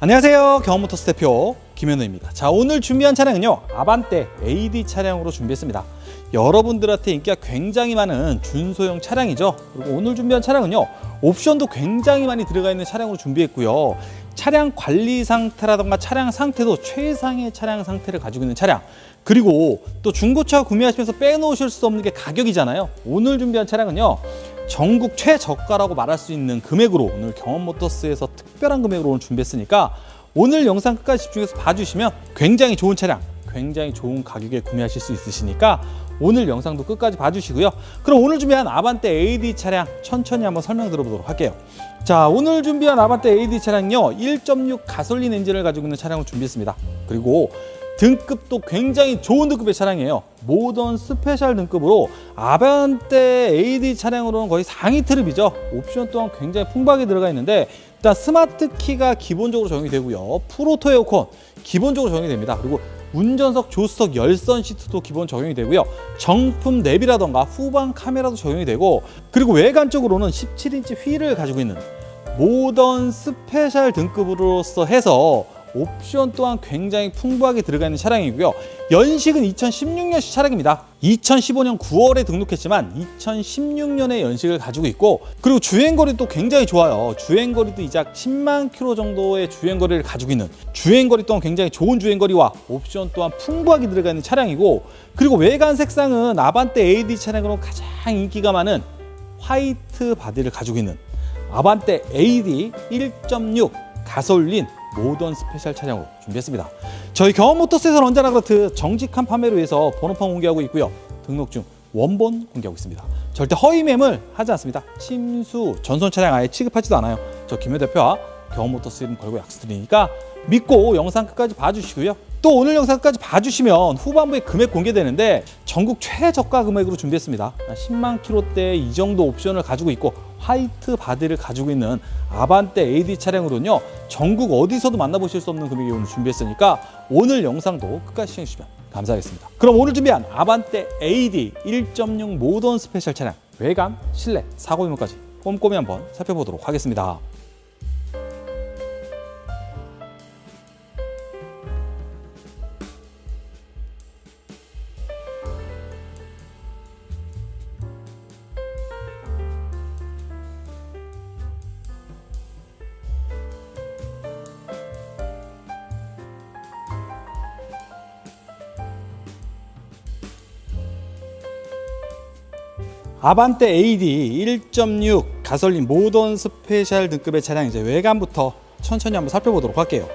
안녕하세요. 경험모터스 대표 김현우입니다. 자, 오늘 준비한 차량은요. 아반떼 AD 차량으로 준비했습니다. 여러분들한테 인기가 굉장히 많은 준소형 차량이죠. 그리고 오늘 준비한 차량은요. 옵션도 굉장히 많이 들어가 있는 차량으로 준비했고요. 차량 관리 상태라던가 차량 상태도 최상의 차량 상태를 가지고 있는 차량. 그리고 또 중고차 구매하시면서 빼놓으실 수 없는 게 가격이잖아요. 오늘 준비한 차량은요. 전국 최저가라고 말할 수 있는 금액으로 오늘 경험모터스에서 특별한 금액으로 오늘 준비했으니까 오늘 영상 끝까지 집중해서 봐주시면 굉장히 좋은 차량, 굉장히 좋은 가격에 구매하실 수 있으시니까 오늘 영상도 끝까지 봐주시고요. 그럼 오늘 준비한 아반떼 AD 차량 천천히 한번 설명 들어보도록 할게요. 자, 오늘 준비한 아반떼 AD 차량요 1.6 가솔린 엔진을 가지고 있는 차량을 준비했습니다. 그리고 등급도 굉장히 좋은 등급의 차량이에요. 모던 스페셜 등급으로 아반떼 AD 차량으로는 거의 상위 트립이죠. 옵션 또한 굉장히 풍부하게 들어가 있는데 일단 스마트 키가 기본적으로 적용이 되고요. 프로토 에어컨 기본적으로 적용이 됩니다. 그리고 운전석 조수석 열선 시트도 기본 적용이 되고요. 정품 랩이라던가 후방 카메라도 적용이 되고 그리고 외관 쪽으로는 17인치 휠을 가지고 있는 모던 스페셜 등급으로서 해서 옵션 또한 굉장히 풍부하게 들어가 있는 차량이고요. 연식은 2016년식 차량입니다. 2015년 9월에 등록했지만 2016년에 연식을 가지고 있고 그리고 주행거리도 굉장히 좋아요. 주행거리도 이작 10만 킬로 정도의 주행거리를 가지고 있는 주행거리 또한 굉장히 좋은 주행거리와 옵션 또한 풍부하게 들어가 있는 차량이고 그리고 외관 색상은 아반떼 AD 차량으로 가장 인기가 많은 화이트 바디를 가지고 있는 아반떼 AD 1.6 가솔린 모던 스페셜 차량으로 준비했습니다. 저희 경험모터스에서는 언제나 그렇듯 정직한 판매를 위해서 번호판 공개하고 있고요. 등록증 원본 공개하고 있습니다. 절대 허위 매물 하지 않습니다. 침수 전손 차량 아예 취급하지도 않아요. 저 김효 대표와 경험모터스 이름 걸고 약속드리니까 믿고 영상 끝까지 봐주시고요. 또 오늘 영상 끝까지 봐주시면 후반부에 금액 공개되는데 전국 최저가 금액으로 준비했습니다. 10만 킬로대 이 정도 옵션을 가지고 있고 화이트 바디를 가지고 있는 아반떼 AD 차량으로는요 전국 어디서도 만나보실 수 없는 금액이 오늘 준비했으니까 오늘 영상도 끝까지 시청해주시면 감사하겠습니다. 그럼 오늘 준비한 아반떼 AD 1.6 모던 스페셜 차량 외관, 실내, 사고 유무까지 꼼꼼히 한번 살펴보도록 하겠습니다. 아반떼 AD 1.6 가솔린 모던 스페셜 등급의 차량 이제 외관부터 천천히 한번 살펴보도록 할게요.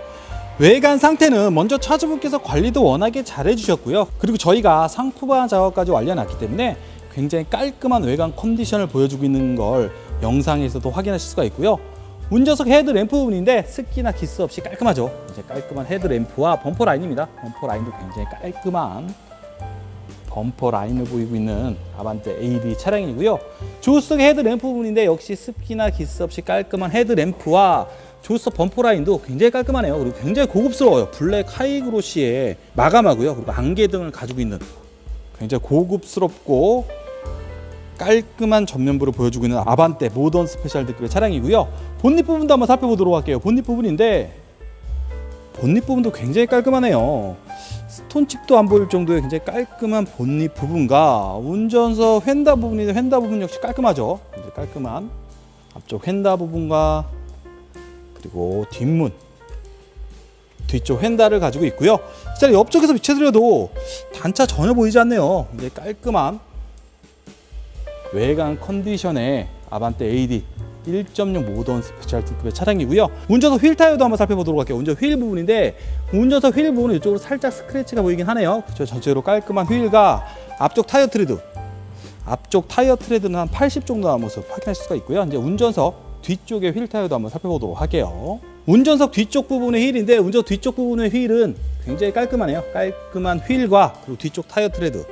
외관 상태는 먼저 차주분께서 관리도 워낙에 잘 해주셨고요. 그리고 저희가 상품화 작업까지 완료해놨기 때문에 굉장히 깔끔한 외관 컨디션을 보여주고 있는 걸 영상에서도 확인하실 수가 있고요. 운전석 헤드램프 부분인데 습기나 기스 없이 깔끔하죠. 이제 깔끔한 헤드램프와 범퍼 라인입니다. 범퍼 라인도 굉장히 깔끔한 범퍼 라인을 보이고 있는 아반떼 AD 차량이고요. 조수석 헤드램프 부분인데 역시 습기나 기스 없이 깔끔한 헤드램프와 조수석 범퍼 라인도 굉장히 깔끔하네요. 그리고 굉장히 고급스러워요. 블랙 하이그로시의 마감하고요. 그리고 안개 등을 가지고 있는 굉장히 고급스럽고 깔끔한 전면부를 보여주고 있는 아반떼 모던 스페셜 등급의 차량이고요. 본닛 부분도 한번 살펴보도록 할게요. 본닛 부분인데 본닛 부분도 굉장히 깔끔하네요. 스톤칩도 안 보일 정도의 굉장히 깔끔한 본닛 부분과 운전석 휀다 부분이 휀다 부분 역시 깔끔하죠. 깔끔한 앞쪽 휀다 부분과 그리고 뒷문 뒤쪽 휀다를 가지고 있고요. 진짜 옆쪽에서 비춰드려도 단차 전혀 보이지 않네요. 이제 깔끔한 외관 컨디션의 아반떼 AD 1.6 모던 스페셜 등급의 차량이고요. 운전석 휠 타이어도 한번 살펴보도록 할게요. 운전 휠 부분인데 운전석 휠 부분은 이쪽으로 살짝 스크래치가 보이긴 하네요. 그렇죠. 전체로 깔끔한 휠과 앞쪽 타이어 트레드 앞쪽 타이어 트레드는 한 80 정도 남은 모습 확인하실 수가 있고요. 이제 운전석 뒤쪽의 휠 타이어도 한번 살펴보도록 할게요. 운전석 뒤쪽 부분의 휠인데 운전석 뒤쪽 부분의 휠은 굉장히 깔끔하네요. 깔끔한 휠과 그리고 뒤쪽 타이어 트레드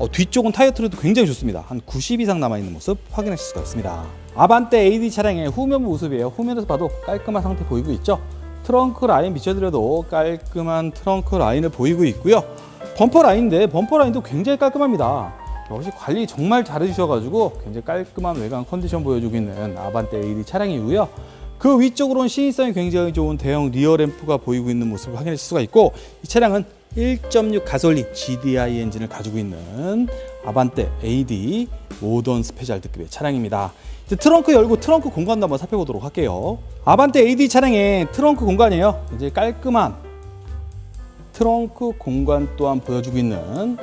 어, 뒤쪽은 타이어 트레도 굉장히 좋습니다. 한 90 이상 남아있는 모습 확인하실 수가 있습니다. 아반떼 AD 차량의 후면 모습이에요. 후면에서 봐도 깔끔한 상태 보이고 있죠. 트렁크 라인 비춰드려도 깔끔한 트렁크 라인을 보이고 있고요. 범퍼 라인인데 범퍼 라인도 굉장히 깔끔합니다. 역시 관리 정말 잘해주셔가지고 굉장히 깔끔한 외관 컨디션 보여주고 있는 아반떼 AD 차량이고요. 그 위쪽으로는 시인성이 굉장히 좋은 대형 리어 램프가 보이고 있는 모습을 확인할 수가 있고 이 차량은 1.6 가솔린 GDI 엔진을 가지고 있는 아반떼 AD 모던 스페셜 특급의 차량입니다. 이제 트렁크 열고 트렁크 공간도 한번 살펴보도록 할게요. 아반떼 AD 차량의 트렁크 공간이에요. 이제 깔끔한 트렁크 공간 또한 보여주고 있는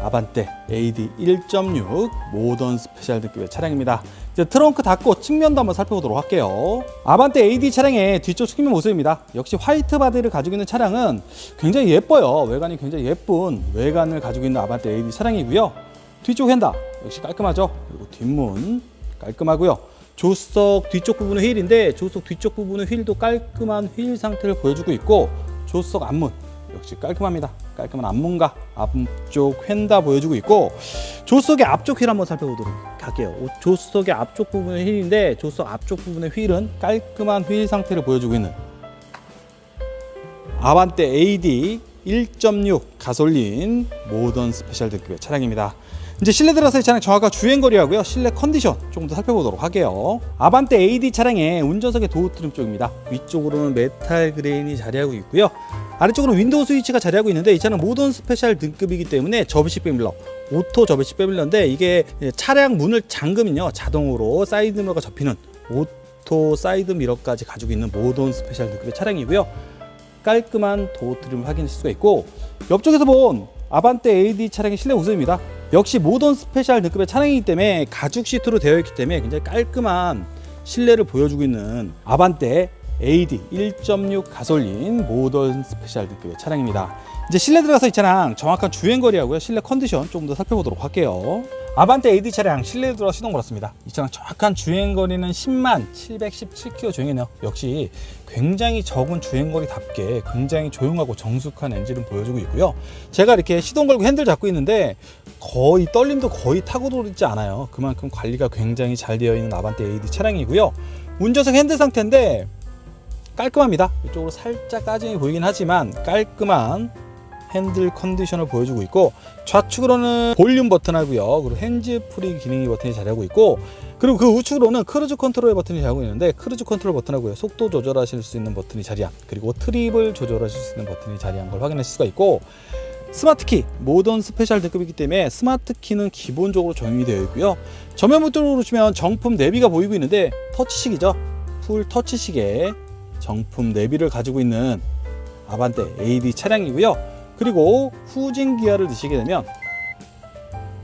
아반떼 AD 1.6 모던 스페셜 특급의 차량입니다. 이제 트렁크 닫고 측면도 한번 살펴보도록 할게요. 아반떼 AD 차량의 뒤쪽 측면 모습입니다. 역시 화이트 바디를 가지고 있는 차량은 굉장히 예뻐요. 외관이 굉장히 예쁜 외관을 가지고 있는 아반떼 AD 차량이고요. 뒤쪽 핸다 역시 깔끔하죠. 그리고 뒷문 깔끔하고요. 조수석 뒤쪽 부분은 휠인데 조수석 뒤쪽 부분은 휠도 깔끔한 휠 상태를 보여주고 있고 조수석 앞문 역시 깔끔합니다. 깔끔한 앞문과 앞쪽 휀다 보여주고 있고 조수석의 앞쪽 휠 한번 살펴보도록 할게요. 오, 조수석의 앞쪽 부분은 휠인데 조수석 앞쪽 부분의 휠은 깔끔한 휠 상태를 보여주고 있는 아반떼 AD 1.6 가솔린 모던 스페셜 등급의 차량입니다. 이제 실내 들어서 이 차량 정확한 주행 거리하고요. 실내 컨디션 조금 더 살펴보도록 할게요. 아반떼 AD 차량의 운전석의 도어 트림 쪽입니다. 위쪽으로는 메탈 그레인이 자리하고 있고요. 아래쪽으로는 윈도우 스위치가 자리하고 있는데 이 차는 모던 스페셜 등급이기 때문에 접이식 백밀러, 오토 접이식 백밀러인데 이게 차량 문을 잠그면요 자동으로 사이드 미러가 접히는 오토 사이드 미러까지 가지고 있는 모던 스페셜 등급의 차량이고요. 깔끔한 도어 트림을 확인할 수가 있고 옆쪽에서 본 아반떼 AD 차량의 실내 모습입니다. 역시 모던 스페셜 등급의 차량이기 때문에 가죽 시트로 되어 있기 때문에 굉장히 깔끔한 실내를 보여주고 있는 아반떼 AD 1.6 가솔린 모던 스페셜 등급의 차량입니다. 이제 실내 들어가서 이 차량 정확한 주행 거리하고요. 실내 컨디션 조금 더 살펴보도록 할게요. 아반떼 AD 차량 실내에 들어 시동 걸었습니다. 이 차량 정확한 주행 거리는 10만 717km 주행했네요. 역시 굉장히 적은 주행 거리답게 굉장히 조용하고 정숙한 엔진을 보여주고 있고요. 제가 이렇게 시동 걸고 핸들 잡고 있는데 거의 떨림도 거의 타고 돌지 않아요. 그만큼 관리가 굉장히 잘 되어 있는 아반떼 AD 차량이고요. 운전석 핸들 상태인데 깔끔합니다. 이쪽으로 살짝 까짐이 보이긴 하지만 깔끔한 핸들 컨디션을 보여주고 있고 좌측으로는 볼륨 버튼하고요. 그리고 핸즈 프리 기능이 버튼이 자리하고 있고 그리고 그 우측으로는 크루즈 컨트롤 버튼이 자리하고 있는데 크루즈 컨트롤 버튼하고요. 속도 조절하실 수 있는 버튼이 자리한 그리고 트립을 조절하실 수 있는 버튼이 자리한 걸 확인할 수가 있고 스마트 키 모던 스페셜 등급이기 때문에 스마트 키는 기본적으로 적용이 되어 있고요. 전면 버튼으로 누르시면 정품 내비가 보이고 있는데 터치식이죠. 풀 터치식의 정품 내비를 가지고 있는 아반떼 AD 차량이고요. 그리고 후진 기어를 넣으시게 되면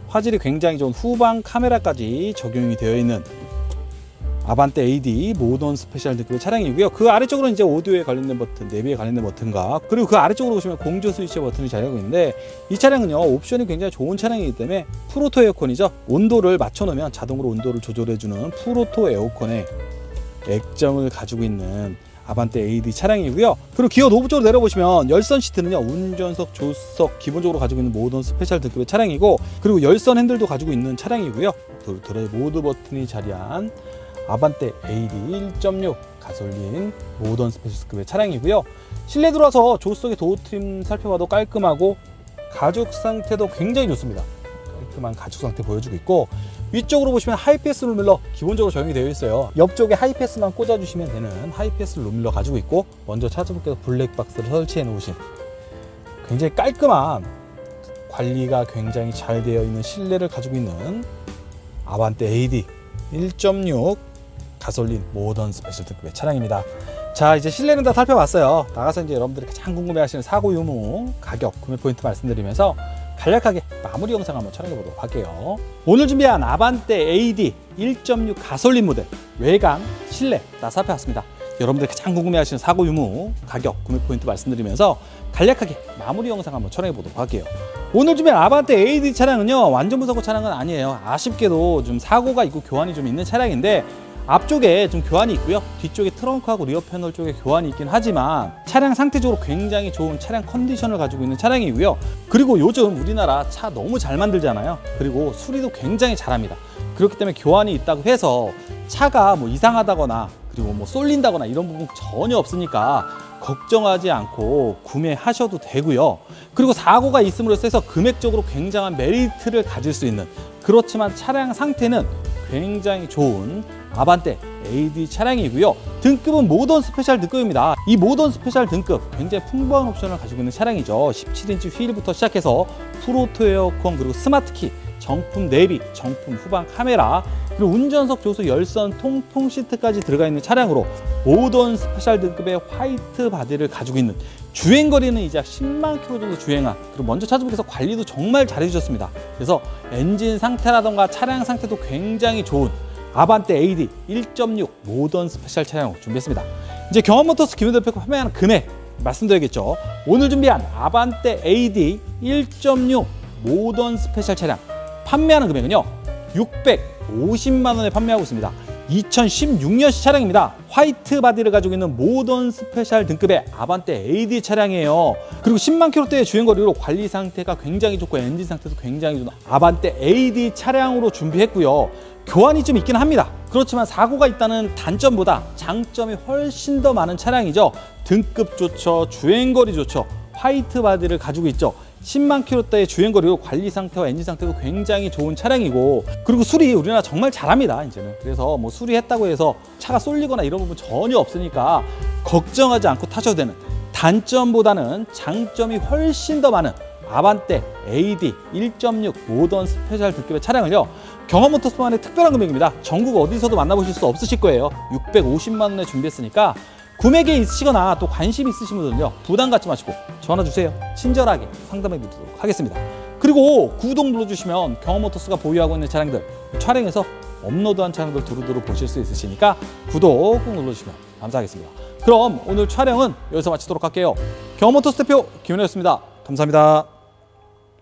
화질이 굉장히 좋은 후방 카메라까지 적용이 되어 있는 아반떼 AD 모던 스페셜 등급의 차량이고요. 그 아래쪽으로는 이제 오디오에 관련된 버튼, 내비에 관련된 버튼과 그리고 그 아래쪽으로 보시면 공조 스위치 버튼이 자리하고 있는데 이 차량은요 옵션이 굉장히 좋은 차량이기 때문에 풀오토 에어컨이죠. 온도를 맞춰놓으면 자동으로 온도를 조절해주는 풀오토 에어컨의 액정을 가지고 있는 아반떼 AD 차량이고요. 그리고 기어 노브 쪽으로 내려보시면 열선 시트는요 운전석, 조수석 기본적으로 가지고 있는 모던 스페셜 등급의 차량이고 그리고 열선 핸들도 가지고 있는 차량이고요. 드- 드라이브 모드 버튼이 자리한 아반떼 AD 1.6 가솔린 모던 스페셜급의 차량이고요. 실내 들어와서 조수석의 도어 트림 살펴봐도 깔끔하고 가죽 상태도 굉장히 좋습니다. 깔끔한 가죽 상태 보여주고 있고 위쪽으로 보시면 하이패스 룸밀러 기본적으로 적용이 되어 있어요. 옆쪽에 하이패스만 꽂아주시면 되는 하이패스 룸밀러 가지고 있고 먼저 차주분께서 블랙박스를 설치해 놓으신 굉장히 깔끔한 관리가 굉장히 잘 되어 있는 실내를 가지고 있는 아반떼 AD 1.6 가솔린 모던 스페셜 특급의 차량입니다. 자 이제 실내는 다 살펴봤어요. 나가서 이제 여러분들이 가장 궁금해하시는 사고 유무 가격 구매 포인트 말씀드리면서 간략하게 마무리 영상 한번 촬영해 보도록 할게요. 오늘 준비한 아반떼 AD 1.6 가솔린 모델 외관, 실내 다 살펴봤습니다. 여러분들이 가장 궁금해하시는 사고 유무 가격 구매 포인트 말씀드리면서 간략하게 마무리 영상 한번 촬영해 보도록 할게요. 오늘 준비한 아반떼 AD 차량은요 완전 무사고 차량은 아니에요. 아쉽게도 좀 사고가 있고 교환이 좀 있는 차량인데 앞쪽에 좀 교환이 있고요. 뒤쪽에 트렁크하고 리어 패널 쪽에 교환이 있긴 하지만 차량 상태적으로 굉장히 좋은 차량 컨디션을 가지고 있는 차량이고요. 그리고 요즘 우리나라 차 너무 잘 만들잖아요. 그리고 수리도 굉장히 잘합니다. 그렇기 때문에 교환이 있다고 해서 차가 뭐 이상하다거나 그리고 뭐 쏠린다거나 이런 부분 전혀 없으니까 걱정하지 않고 구매하셔도 되고요. 그리고 사고가 있음으로써 금액적으로 굉장한 메리트를 가질 수 있는 그렇지만 차량 상태는 굉장히 좋은 아반떼 AD 차량이고요. 등급은 모던 스페셜 등급입니다. 이 모던 스페셜 등급 굉장히 풍부한 옵션을 가지고 있는 차량이죠. 17인치 휠부터 시작해서 프로토 에어컨 그리고 스마트키 정품 내비, 정품 후방 카메라, 그리고 운전석 조수 열선 통풍 시트까지 들어가 있는 차량으로 모던 스페셜 등급의 화이트 바디를 가지고 있는 주행 거리는 이제 약 10만 킬로 정도 주행한 그리고 먼저 차주분께서 관리도 정말 잘해주셨습니다. 그래서 엔진 상태라던가 차량 상태도 굉장히 좋은 아반떼 AD 1.6 모던 스페셜 차량으로 준비했습니다. 이제 경험모터스 김현 대표가 판매하는 금액 말씀드려야겠죠. 오늘 준비한 아반떼 AD 1.6 모던 스페셜 차량 판매하는 금액은요 650만 원에 판매하고 있습니다. 2016년식 차량입니다. 화이트 바디를 가지고 있는 모던 스페셜 등급의 아반떼 AD 차량이에요. 그리고 10만 킬로대의 주행 거리로 관리 상태가 굉장히 좋고 엔진 상태도 굉장히 좋은 아반떼 AD 차량으로 준비했고요. 교환이 좀 있긴 합니다. 그렇지만 사고가 있다는 단점보다 장점이 훨씬 더 많은 차량이죠. 등급 좋죠, 주행 거리 좋죠, 화이트 바디를 가지고 있죠. 10만 킬로대의 주행 거리로 관리 상태와 엔진 상태도 굉장히 좋은 차량이고 그리고 수리 우리나라 정말 잘합니다 이제는. 그래서 뭐 수리했다고 해서 차가 쏠리거나 이런 부분 전혀 없으니까 걱정하지 않고 타셔도 되는 단점보다는 장점이 훨씬 더 많은 아반떼 AD 1.6 모던 스페셜 등급의 차량을요 경험모터스만의 특별한 금액입니다. 전국 어디서도 만나보실 수 없으실 거예요. 650만 원에 준비했으니까 구매 계획 있으시거나 또 관심 있으신 분들은요 부담 갖지 마시고 전화 주세요. 친절하게 상담해 드리도록 하겠습니다. 그리고 구독 눌러주시면 경험모터스가 보유하고 있는 차량들 촬영해서 업로드한 차량들 두루두루 보실 수 있으시니까 구독 꼭 눌러주시면 감사하겠습니다. 그럼 오늘 촬영은 여기서 마치도록 할게요. 경험모터스 대표 김현우였습니다. 감사합니다